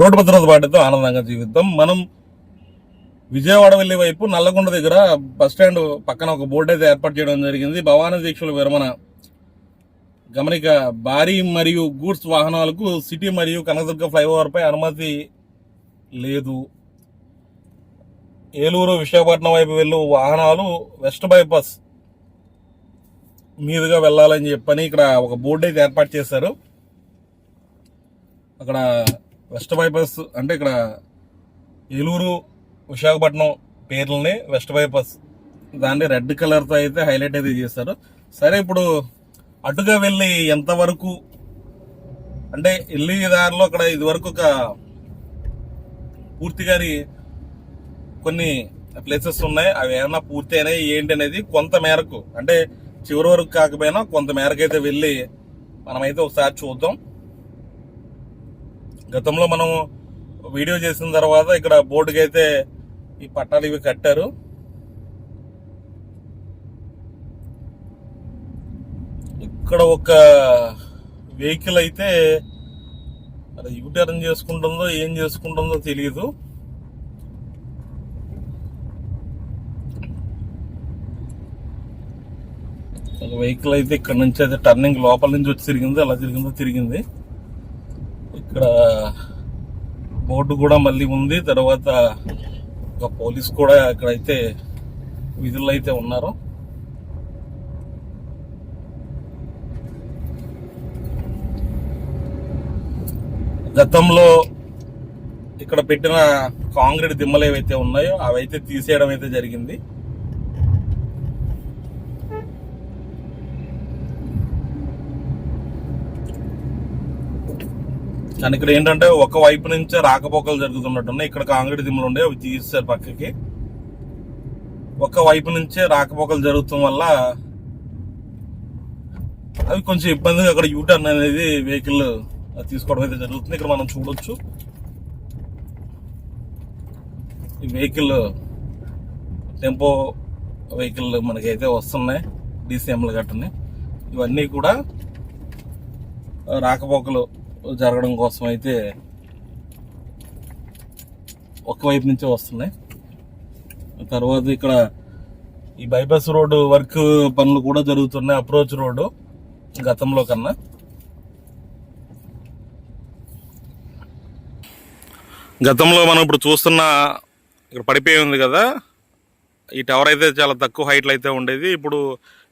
Road భద్రత పాటితో ఆనందంగా జీవిద్దాం. మనం విజయవాడ వెళ్ళే వైపు నల్లగొండ దగ్గర బస్ స్టాండ్ పక్కన ఒక బోర్డు అయితే ఏర్పాటు చేయడం జరిగింది. భవానీ దీక్షల విరమణ గమనిక భారీ మరియు గూడ్స్ వాహనాలకు సిటీ మరియు కనకదుర్గ ఫ్లైఓవర్పై అనుమతి లేదు. ఏలూరు విశాఖపట్నం వైపు వెళ్ళు వాహనాలు వెస్ట్ బైపాస్ మీదుగా వెళ్ళాలని చెప్పని ఇక్కడ ఒక బోర్డు అయితే ఏర్పాటు చేశారు. అక్కడ వెస్ట్ బైపాస్ అంటే ఇక్కడ ఏలూరు విశాఖపట్నం పేర్లని వెస్ట్ బైపాస్ దాన్ని రెడ్ కలర్తో అయితే హైలైట్ అయితే చేశారు. సరే ఇప్పుడు అటుగా వెళ్ళి ఎంతవరకు అంటే వెళ్ళి దారిలో అక్కడ ఇదివరకు ఒక పూర్తిగాని కొన్ని ప్లేసెస్ ఉన్నాయి. అవి ఏమైనా పూర్తి అయినాయి ఏంటి అనేది కొంత మేరకు అంటే చివరి వరకు కాకపోయినా కొంత మేరకు అయితే వెళ్ళి మనమైతే ఒకసారి చూద్దాం. గతంలో మనం వీడియో చేసిన తర్వాత ఇక్కడ బోర్డుకి అయితే ఈ పట్టాలు ఇవి కట్టారు. ఇక్కడ ఒక వెహికల్ అయితే అది యూటర్న్ చేసుకుంటుందో ఏం చేసుకుంటుందో తెలియదు ఒక వెహికల్ అయితే ఇక్కడ నుంచి అయితే టర్నింగ్ లోపల నుంచి వచ్చి తిరిగింది అలా తిరిగిందో తిరిగింది. ఇక్కడ బోర్డు కూడా మళ్ళీ ఉంది. తర్వాత ఒక పోలీస్ కూడా ఇక్కడైతే విధుల్లో అయితే ఉన్నారు. గతంలో ఇక్కడ పెట్టిన కాంక్రీట్ దిమ్మలు ఏవైతే ఉన్నాయో అవైతే తీసేయడం అయితే జరిగింది. కానీ ఇక్కడ ఏంటంటే ఒక వైపు నుంచే రాకపోకలు జరుగుతున్నట్టున్నాయి. ఇక్కడ కాంక్రీట్ దిమ్మలు ఉండే అవి తీసేశారు పక్కకి. ఒక వైపు నుంచే రాకపోకలు జరుగుతున్న వల్ల అవి కొంచెం ఇబ్బందిగా అక్కడ యూటర్న్ అనేది వెహికల్ తీసుకోవడం అయితే జరుగుతుంది. ఇక్కడ మనం చూడొచ్చు. ఈ వెహికల్ టెంపో వెహికల్ మనకైతే వస్తున్నాయి. డీసీఎంలు గట్టని ఇవన్నీ కూడా రాకపోకలు జరగడం కోసం అయితే ఒకవైపు నుంచే వస్తున్నాయి. తర్వాత ఇక్కడ ఈ బైపాస్ రోడ్డు వర్క్ పనులు కూడా జరుగుతున్నాయి. అప్రోచ్ రోడ్డు గతంలో కన్నా. గతంలో మనం ఇప్పుడు చూస్తున్న ఇక్కడ పడిపోయి ఉంది కదా. ఈ టవర్ అయితే చాలా తక్కువ హైట్లో అయితే ఉండేది. ఇప్పుడు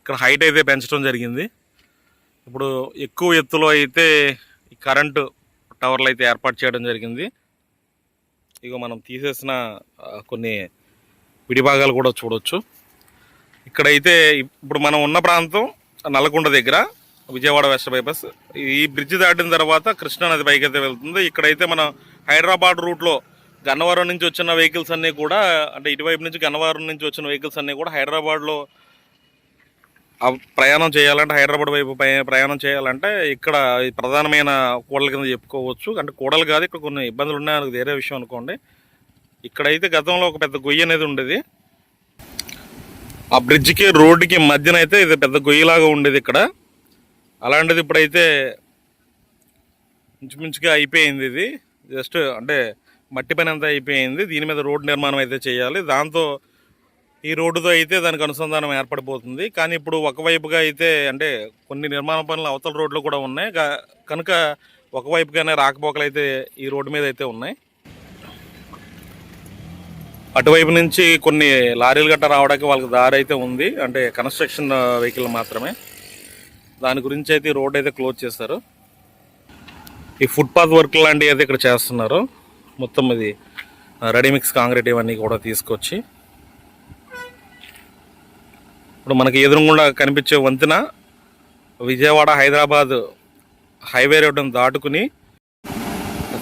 ఇక్కడ హైట్ అయితే పెంచడం జరిగింది. ఇప్పుడు ఎక్కువ ఎత్తులో అయితే కరెంటు టవర్లు అయితే ఏర్పాటు చేయడం జరిగింది. ఇక మనం తీసేసిన కొన్ని విడిభాగాలు కూడా చూడవచ్చు ఇక్కడైతే ఇప్పుడు మనం ఉన్న ప్రాంతం నల్లకొండ దగ్గర విజయవాడ వెస్ట్ బైపాస్. ఈ బ్రిడ్జ్ దాటిన తర్వాత కృష్ణా నది పైకి అయితే వెళ్తుంది. ఇక్కడైతే మనం హైదరాబాద్ రూట్లో గన్నవరం నుంచి వచ్చిన వెహికల్స్ అన్నీ కూడా అంటే ఇటువైపు నుంచి గన్నవరం నుంచి వచ్చిన వెహికల్స్ అన్నీ కూడా హైదరాబాద్లో ప్రయాణం చేయాలంటే హైదరాబాద్ వైపు ప్రయాణం చేయాలంటే ఇక్కడ ప్రధానమైన కూడల కింద చెప్పుకోవచ్చు. అంటే కూడలు కాదు ఇక్కడ కొన్ని ఇబ్బందులు ఉన్నాయి అది వేరే విషయం అనుకోండి. ఇక్కడైతే గతంలో ఒక పెద్ద గొయ్యి అనేది ఉండేది. ఆ బ్రిడ్జికి రోడ్డుకి మధ్యన అయితే ఇది పెద్ద గొయ్యిలాగా ఉండేది ఇక్కడ. అలాంటిది ఇప్పుడైతే ఇంచుమించుగా అయిపోయింది ఇది. జస్ట్ అంటే మట్టి పని అంతా అయిపోయింది. దీని మీద రోడ్డు నిర్మాణం అయితే చేయాలి. దాంతో ఈ రోడ్డుతో అయితే దానికి అనుసంధానం ఏర్పడిపోతుంది. కానీ ఇప్పుడు ఒకవైపుగా అయితే అంటే కొన్ని నిర్మాణ పనులు అవతల రోడ్లు కూడా ఉన్నాయి. కనుక ఒకవైపుగానే రాకపోకలు అయితే ఈ రోడ్డు మీద అయితే ఉన్నాయి. అటువైపు నుంచి కొన్ని లారీలు గట్ట రావడానికి వాళ్ళకి దారి అయితే ఉంది. అంటే కన్స్ట్రక్షన్ వెహికల్ మాత్రమే. దాని గురించి అయితే ఈ రోడ్ అయితే క్లోజ్ చేస్తారు ఈ ఫుట్పాత్ వర్క్ లాంటివి అయితే ఇక్కడ చేస్తున్నారు. మొత్తం ఇది రెడీమిక్స్ కాంక్రీట్ ఇవన్నీ కూడా తీసుకొచ్చి. ఇప్పుడు మనకి ఎదురుగుండా కనిపించే వంతెన విజయవాడ హైదరాబాద్ హైవే రోడ్డును దాటుకుని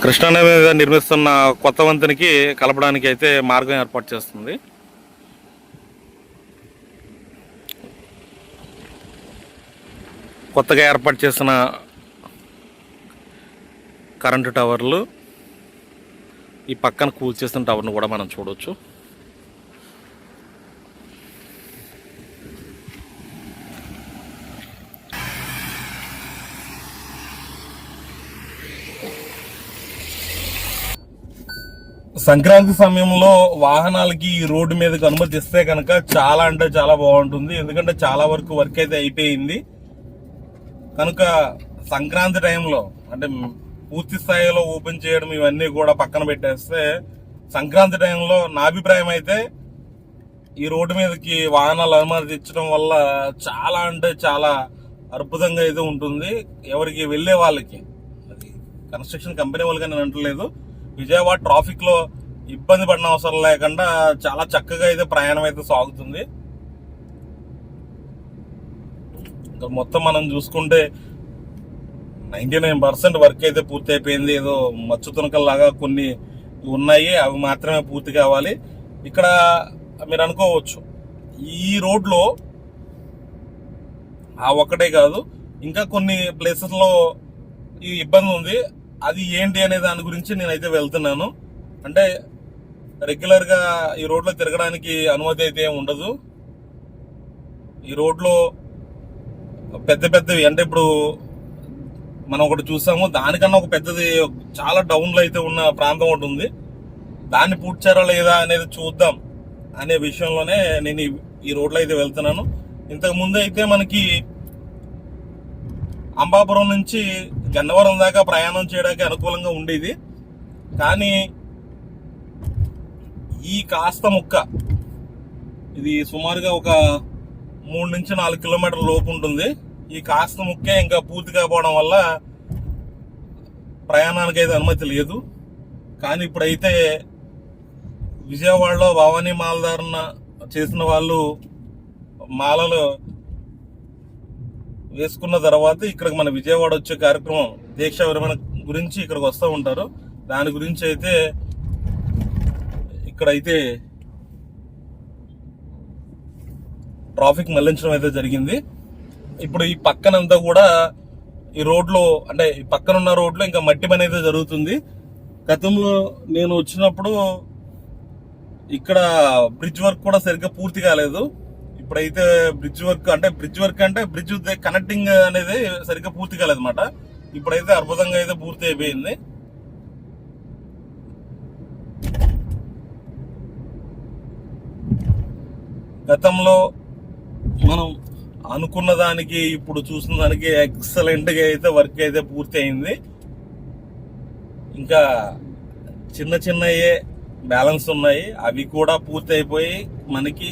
కృష్ణానది మీద నిర్మిస్తున్న కొత్త వంతెనకి కలపడానికి అయితే మార్గం ఏర్పాటు చేస్తుంది. కొత్తగా ఏర్పాటు చేసిన కరెంటు టవర్లు ఈ పక్కన కూల్చేసిన టవర్ను కూడా మనం చూడవచ్చు సంక్రాంతి సమయంలో వాహనాలకి ఈ రోడ్డు మీదకి అనుమతి ఇస్తే కనుక చాలా అంటే చాలా బాగుంటుంది. ఎందుకంటే చాలా వరకు వర్క్ అయితే అయిపోయింది. కనుక సంక్రాంతి టైంలో అంటే పూర్తి స్థాయిలో ఓపెన్ చేయడం ఇవన్నీ కూడా పక్కన పెట్టేస్తే సంక్రాంతి టైంలో నా అభిప్రాయం అయితే ఈ రోడ్డు మీదకి వాహనాలు అనుమతి ఇచ్చడం వల్ల చాలా అంటే చాలా అద్భుతంగా అయితే ఉంటుంది. ఎవరికి వెళ్ళే వాళ్ళకి అది కన్స్ట్రక్షన్ కంపెనీ వాళ్ళకి నేను అంటలేదు. విజయవాడ ట్రాఫిక్లో ఇబ్బంది పడిన అవసరం లేకుండా చాలా చక్కగా అయితే ప్రయాణం అయితే సాగుతుంది. మొత్తం మనం చూసుకుంటే నైంటీ నైన్ పర్సెంట్ వర్క్ అయితే పూర్తి అయిపోయింది. ఏదో మచ్చు తునకల్లాగా కొన్ని ఉన్నాయి. అవి మాత్రమే పూర్తి కావాలి. ఇక్కడ మీరు అనుకోవచ్చు ఈ రోడ్లో ఆ ఒక్కటే కాదు ఇంకా కొన్ని ప్లేసెస్లో ఈ ఇబ్బంది ఉంది. అది ఏంటి అనే దాని గురించి నేనైతే వెళ్తున్నాను. అంటే రెగ్యులర్గా ఈ రోడ్లో తిరగడానికి అనుమతి అయితే ఏం ఉండదు. ఈ రోడ్లో పెద్ద పెద్దవి అంటే ఇప్పుడు మనం ఒకటి చూసాము దానికన్నా ఒక పెద్దది చాలా డౌన్లో అయితే ఉన్న ప్రాంతం ఒకటి ఉంది. దాన్ని పూడ్చారా లేదా అనేది చూద్దాం అనే విషయంలోనే నేను ఈ- ఈ రోడ్లో అయితే వెళ్తున్నాను. ఇంతకు ముందు అయితే మనకి అంబాపురం నుంచి గన్నవరం దాకా ప్రయాణం చేయడానికి అనుకూలంగా ఉండేది. కానీ ఈ కాస్త ముక్క ఇది సుమారుగా ఒక మూడు నుంచి నాలుగు కిలోమీటర్ల లోపు ఉంటుంది. ఈ కాస్త ముక్కే ఇంకా పూర్తి కాకపోవడం వల్ల ప్రయాణానికి అయితే అనుమతి లేదు. కానీ ఇప్పుడైతే విజయవాడలో భవానీ మాలధారణ చేసిన వాళ్ళు మాలలు వేసుకున్న తర్వాత ఇక్కడికి మన విజయవాడ వచ్చే కార్యక్రమం దీక్ష విరమణ గురించి ఇక్కడికి వస్తూ ఉంటారు. దాని గురించి అయితే ఇక్కడైతే ట్రాఫిక్ మళ్ళించడం అయితే జరిగింది. ఇప్పుడు ఈ పక్కనంతా కూడా ఈ రోడ్లో అంటే ఈ పక్కన ఉన్న రోడ్లో ఇంకా మట్టి పని అయితే జరుగుతుంది. గతంలో నేను వచ్చినప్పుడు ఇక్కడ బ్రిడ్జ్ వర్క్ కూడా సరిగ్గా పూర్తి కాలేదు. ఇప్పుడైతే బ్రిడ్జ్ వర్క్ అంటే బ్రిడ్జ్ వర్క్ అంటే బ్రిడ్జ్ కనెక్టింగ్ అనేది సరిగ్గా పూర్తి కాలేదన్నమాట. ఇప్పుడైతే అద్భుతంగా అయితే పూర్తి అయిపోయింది. గతంలో మనం అనుకున్న దానికి ఇప్పుడు చూసిన దానికి ఎక్సలెంట్గా అయితే వర్క్ అయితే పూర్తి అయింది. ఇంకా చిన్న చిన్నయే బ్యాలెన్స్ ఉన్నాయి. అవి కూడా పూర్తి అయిపోయి మనకి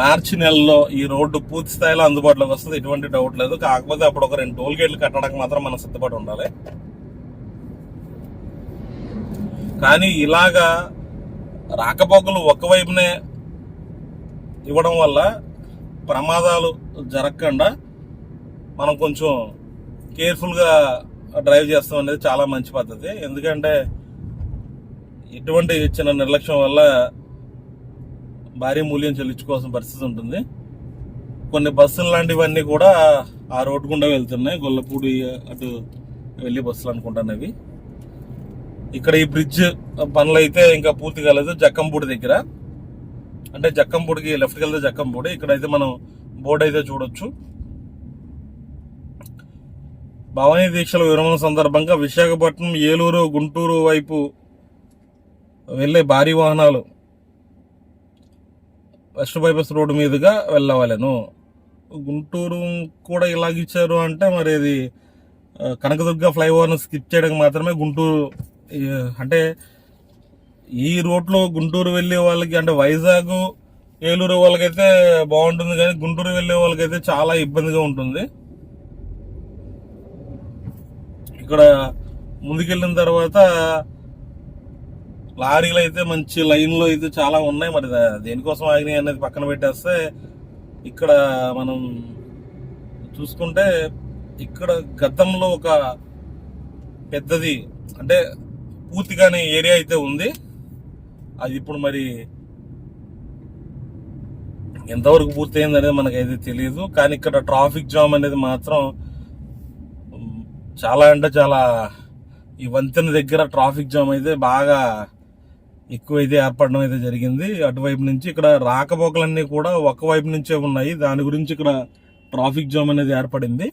మార్చి నెలలో ఈ రోడ్డు పూర్తి స్థాయిలో అందుబాటులోకి వస్తుంది. ఎటువంటి డౌట్ లేదు. కాకపోతే అప్పుడు ఒక రెండు టోల్ గేట్లు కట్టడానికి మాత్రం మనం సిద్ధపడి ఉండాలి. కానీ ఇలాగా రాకపోకలు ఒకవైపునే ఇవ్వడం వల్ల ప్రమాదాలు జరగకుండా మనం కొంచెం కేర్ఫుల్గా డ్రైవ్ చేస్తాం అనేది చాలా మంచి పద్ధతి. ఎందుకంటే ఇటువంటి చిన్న నిర్లక్ష్యం వల్ల భారీ మూల్యం చెల్లించుకోవాల్సిన పరిస్థితి ఉంటుంది. కొన్ని బస్సులు లాంటివన్నీ కూడా ఆ రోడ్డు గుండా వెళ్తున్నాయి. గొల్లపూడి అటు వెళ్ళి బస్సులు అనుకుంటాను అవి. ఇక్కడ ఈ బ్రిడ్జ్ పనులు అయితే ఇంకా పూర్తి కాలేదు. జక్కంపూడి దగ్గర. అంటే జక్కంపూడికి లెఫ్ట్కి వెళ్తే జక్కంపూడి. ఇక్కడైతే మనం బోర్డు అయితే చూడొచ్చు. భవానీ దీక్షల విరమణ సందర్భంగా విశాఖపట్నం ఏలూరు గుంటూరు వైపు వెళ్ళే భారీ వాహనాలు వెస్ట్ బైపాస్ రోడ్డు మీదుగా వెళ్ళవలెను. గుంటూరు కూడా ఇలాగ ఇచ్చారు అంటే మరి ఇది కనకదుర్గ ఫ్లైఓవర్ను స్కిప్ చేయడానికి మాత్రమే గుంటూరు అంటే ఈ రోడ్లో గుంటూరు వెళ్ళే వాళ్ళకి అంటే వైజాగ్ ఏలూరు వాళ్ళకైతే బాగుంటుంది కానీ గుంటూరు వెళ్ళే వాళ్ళకైతే చాలా ఇబ్బందిగా ఉంటుంది. ఇక్కడ ముందుకెళ్ళిన తర్వాత లారీలు అయితే మంచి లైన్లో అయితే చాలా ఉన్నాయి. మరి దేనికోసం ఆగినాయి అనేది పక్కన పెట్టేస్తే ఇక్కడ మనం చూసుకుంటే ఇక్కడ గతంలో ఒక పెద్దది అంటే పూర్తిగానే ఏరియా అయితే ఉంది. అది ఇప్పుడు మరి ఎంతవరకు పూర్తయింది అనేది మనకైతే తెలియదు కానీ ఇక్కడ ట్రాఫిక్ జామ్ అనేది మాత్రం చాలా అంటే చాలా ఈ వంతెన దగ్గర ట్రాఫిక్ జామ్ అయితే బాగా ఎక్కువైతే ఏర్పడడం అయితే జరిగింది. అటువైపు నుంచి ఇక్కడ రాకపోకలన్నీ కూడా ఒక వైపు నుంచే ఉన్నాయి. దాని గురించి ఇక్కడ ట్రాఫిక్ జామ్ అనేది ఏర్పడింది.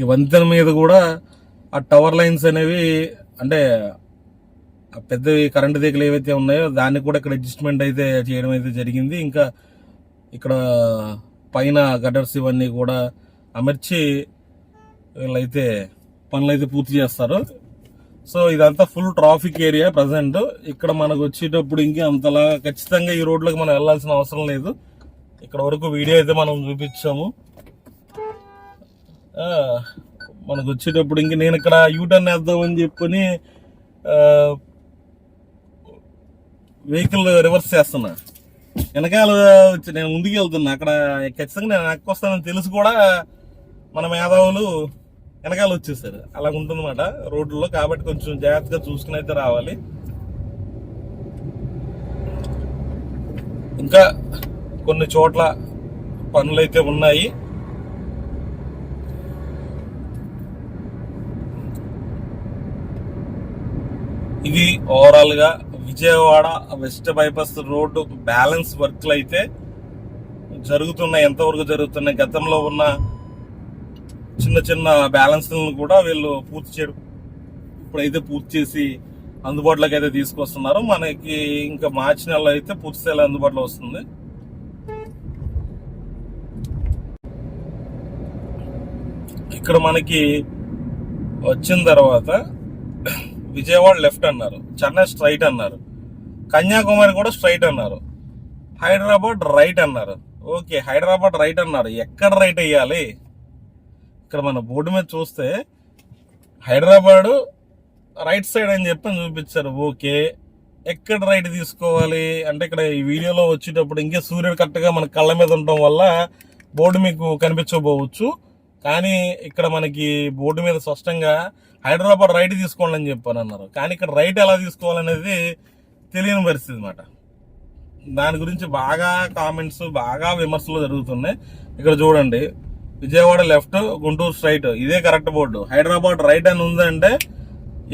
ఈ వంతెన మీద కూడా ఆ టవర్ లైన్స్ అనేవి అంటే పెద్దవి కరెంటు తీగలు ఏవైతే ఉన్నాయో దాన్ని కూడా ఇక్కడ అడ్జస్ట్మెంట్ అయితే చేయడం అయితే జరిగింది. ఇంకా ఇక్కడ పైన గటర్స్ ఇవన్నీ కూడా అమర్చి వీళ్ళైతే పనులు అయితే పూర్తి చేస్తారు. సో ఇదంతా ఫుల్ ట్రాఫిక్ ఏరియా ప్రజెంట్ ఇక్కడ మనకు వచ్చేటప్పుడు ఇంకా అంతలా ఖచ్చితంగా ఈ రోడ్లోకి మనం వెళ్ళాల్సిన అవసరం లేదు. ఇక్కడ వరకు వీడియో అయితే మనం చూపించాము. మనకు వచ్చేటప్పుడు ఇంక నేను ఇక్కడ యూటర్న్ వేద్దామని చెప్పుకొని వెహికల్ రివర్స్ చేస్తున్నా. వెనకాల వచ్చి నేను ముందుకు వెళ్తున్నా. అక్కడ ఖచ్చితంగా నేను వెనక్కి వస్తానని తెలుసు కూడా మన మేధావులు. వెనకాల వచ్చేసారు అలా ఉంటుందన్నమాట. రోడ్లలో కాబట్టి కొంచెం జాగ్రత్తగా చూసుకుని అయితే రావాలి. ఇంకా కొన్ని చోట్ల పనులు అయితే ఉన్నాయి. ఇది ఓవరాల్గా Vijayawada west bypass road balance వర్క్లు అయితే జరుగుతున్నాయి. ఎంతవరకు జరుగుతున్నాయి? గతంలో ఉన్న చిన్న చిన్న బ్యాలెన్స్ కూడా వీళ్ళు పూర్తి చేయడం ఇప్పుడైతే పూర్తి చేసి అందుబాటులోకి అయితే తీసుకొస్తున్నారు. మనకి ఇంకా మార్చి నెలలో అయితే పూర్తి స్థాయిలో అందుబాటులో వస్తుంది. ఇక్కడ మనకి వచ్చిన తర్వాత విజయవాడ లెఫ్ట్ అన్నారు చెన్నై స్ట్రైట్ అన్నారు కన్యాకుమారి కూడా స్ట్రైట్ అన్నారు హైదరాబాద్ రైట్ అన్నారు. ఓకే హైదరాబాద్ రైట్ అన్నారు. ఎక్కడ రైట్ వేయాలి? ఇక్కడ మన బోర్డు మీద చూస్తే హైదరాబాద్ రైట్ సైడ్ అని చెప్పి చూపించారు. ఓకే. ఎక్కడ రైట్ తీసుకోవాలి? అంటే ఇక్కడ ఈ వీడియోలో వచ్చేటప్పుడు ఇంకే సూర్యుడు కరెక్ట్గా మన కళ్ళ మీద ఉండటం వల్ల బోర్డు మీకు కనిపించకపోవచ్చు కానీ ఇక్కడ మనకి బోర్డు మీద స్పష్టంగా హైదరాబాద్ రైట్ తీసుకోండి అని చెప్పాను అన్నారు. కానీ ఇక్కడ రైట్ ఎలా తీసుకోవాలనేది తెలియని పరిస్థితి అనమాట దాని గురించి బాగా కామెంట్స్ బాగా విమర్శలు జరుగుతున్నాయి. ఇక్కడ చూడండి. Vijayawada left Guntur straight. ఇదే కరెక్ట్ బోర్డు. హైదరాబాద్ రైట్ అని ఉందంటే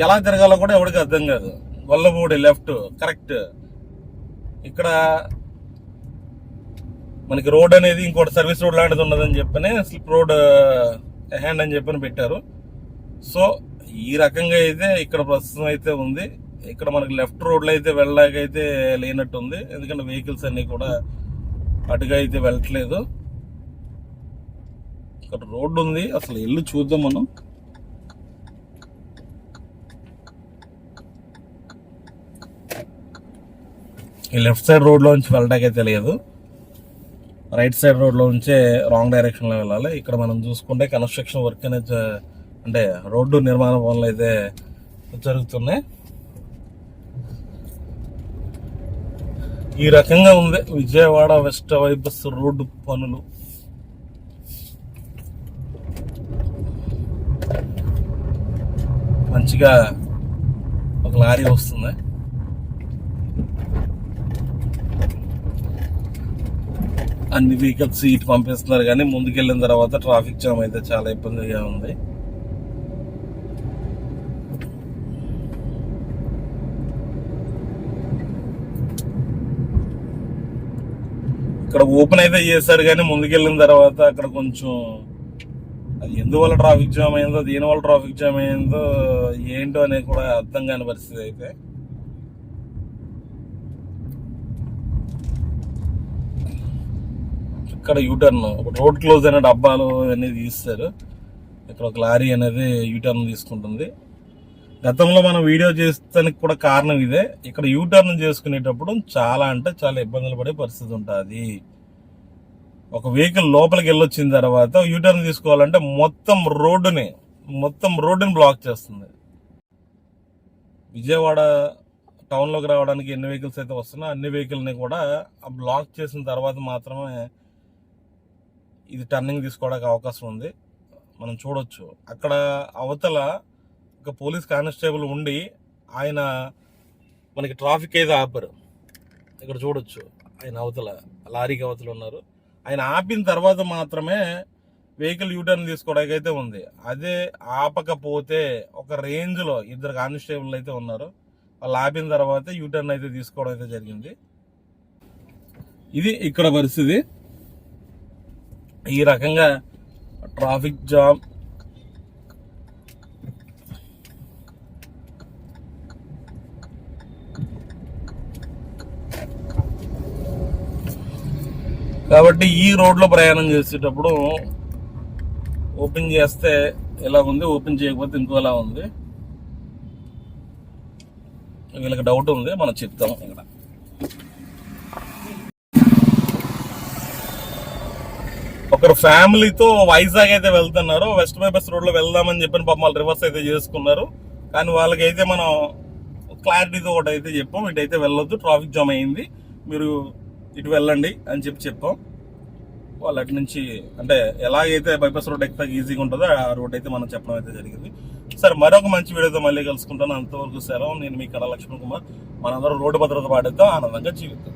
ఎలా తిరగాలో కూడా ఎవరికి అర్థం కాదు. Gollapudi left correct. ఇక్కడ మనకి రోడ్ అనేది ఇంకోటి సర్వీస్ రోడ్ లాంటిది ఉన్నదని చెప్పని స్లిప్ రోడ్ హ్యాండ్ అని చెప్పని పెట్టారు. సో ఈ రకంగా అయితే ఇక్కడ ప్రస్తుతం అయితే ఉంది. ఇక్కడ మనకి లెఫ్ట్ రోడ్లో అయితే వెళ్ళడానికైతే లేనట్టు ఉంది ఎందుకంటే వెహికల్స్ అన్నీ కూడా అటుగా అయితే వెళ్ళట్లేదు. ఇక్కడ రోడ్డు ఉంది అసలు ఇల్లు చూద్దాం మనం. ఈ లెఫ్ట్ సైడ్ రోడ్లో నుంచి వెళ్ళడానికే తెలియదు. రైట్ సైడ్ రోడ్లో నుంచే రాంగ్ డైరెక్షన్లో వెళ్ళాలి. ఇక్కడ మనం చూసుకుంటే కన్స్ట్రక్షన్ వర్క్ అనేది అంటే రోడ్డు నిర్మాణ పనులు అయితే జరుగుతున్నాయి. ఈ రకంగా ఉంది. విజయవాడ వెస్ట్ వైబస్ రోడ్డు పనులు. మంచిగా ఒక లారీ వస్తుంది. అన్ని వెహికల్స్ ఇటు పంపిస్తున్నారు కానీ ముందుకెళ్ళిన తర్వాత ట్రాఫిక్ జామ్ అయితే చాలా ఇబ్బందిగా ఉంది. ఇక్కడ ఓపెన్ అయితే చేశారు కానీ ముందుకెళ్ళిన తర్వాత అక్కడ కొంచెం అది ఎందువల్ల ట్రాఫిక్ జామ్ అయిందో దీనివల్ల ట్రాఫిక్ జామ్ అయిందో ఏంటో అనేది కూడా అర్థం కాని పరిస్థితి అయితే. ఇక్కడ యూటర్న్ ఒక రోడ్ క్లోజ్ అయిన డబ్బాలు అనేది తీస్తారు. ఇక్కడ ఒక లారీ అనేది యూటర్న్ తీసుకుంటుంది. గతంలో మనం వీడియో చేస్తానికి కూడా కారణం ఇదే. ఇక్కడ యూటర్న్ చేసుకునేటప్పుడు చాలా అంటే చాలా ఇబ్బందులు పడే పరిస్థితి ఉంటుంది. ఒక వెహికల్ లోపలికి వెళ్ళొచ్చిన తర్వాత యూటర్న్ తీసుకోవాలంటే మొత్తం రోడ్డుని మొత్తం రోడ్డుని బ్లాక్ చేస్తుంది. విజయవాడ టౌన్లోకి రావడానికి ఎన్ని వెహికల్స్ అయితే వస్తున్నా అన్ని వెహికల్ని కూడా ఆ బ్లాక్ చేసిన తర్వాత మాత్రమే ఇది టర్నింగ్ తీసుకోవడానికి అవకాశం ఉంది. మనం చూడొచ్చు. అక్కడ అవతల ఒక పోలీస్ కానిస్టేబుల్ ఉండి ఆయన మనకి ట్రాఫిక్ అయితే ఆపరు. ఇక్కడ చూడొచ్చు. ఆయన అవతల లారీకి అవతల ఉన్నారు. ఆయన ఆపిన తర్వాత మాత్రమే వెహికల్ యూటర్న్ తీసుకోవడానికి అయితే ఉంది. అదే ఆపకపోతే ఒక రేంజ్లో ఇద్దరు కానిస్టేబుల్ అయితే ఉన్నారు. వాళ్ళు ఆపిన తర్వాత యూటర్న్ అయితే తీసుకోవడం అయితే జరిగింది. ఇది ఇక్కడ పరిస్థితి. ఈ రకంగా ట్రాఫిక్ జామ్ కాబట్టి ఈ రోడ్లో ప్రయాణం చేసేటప్పుడు ఓపెన్ చేస్తే ఎలా ఉంది? ఓపెన్ చేయకపోతే ఇంకోలా ఉంది? వీళ్ళకి డౌట్ ఉంది మనం చెప్తాం ఇక్కడ. ఒకరు ఫ్యామిలీతో వైజాగ్ అయితే వెళ్తున్నారు. వెస్ట్ బైపాస్ రోడ్లో వెళ్దామని చెప్పిన పాపం వాళ్ళు రివర్స్ అయితే చేసుకున్నారు. కానీ వాళ్ళకైతే మనం క్లారిటీతో ఒకటి అయితే చెప్పాం ఇటు అయితే వెళ్ళొద్దు ట్రాఫిక్ జామ్ అయింది. మీరు ఇటు వెళ్ళండి అని చెప్పి చెప్పాం. వాళ్ళు అటు నుంచి అంటే ఎలాగైతే బైపాస్ రోడ్ ఎక్కితే ఈజీగా ఉంటుందో ఆ రోడ్ అయితే మనం చెప్పడం అయితే జరిగింది. సరే మరొక మంచి వీడియోతో మళ్ళీ కలుసుకుంటాను. అంతవరకు సెలవు. నేను మీ కళా లక్ష్మణ్ కుమార్. మనందరం రోడ్డు భద్రత పాటిద్దాం. ఆనందంగా జీవిద్దాం.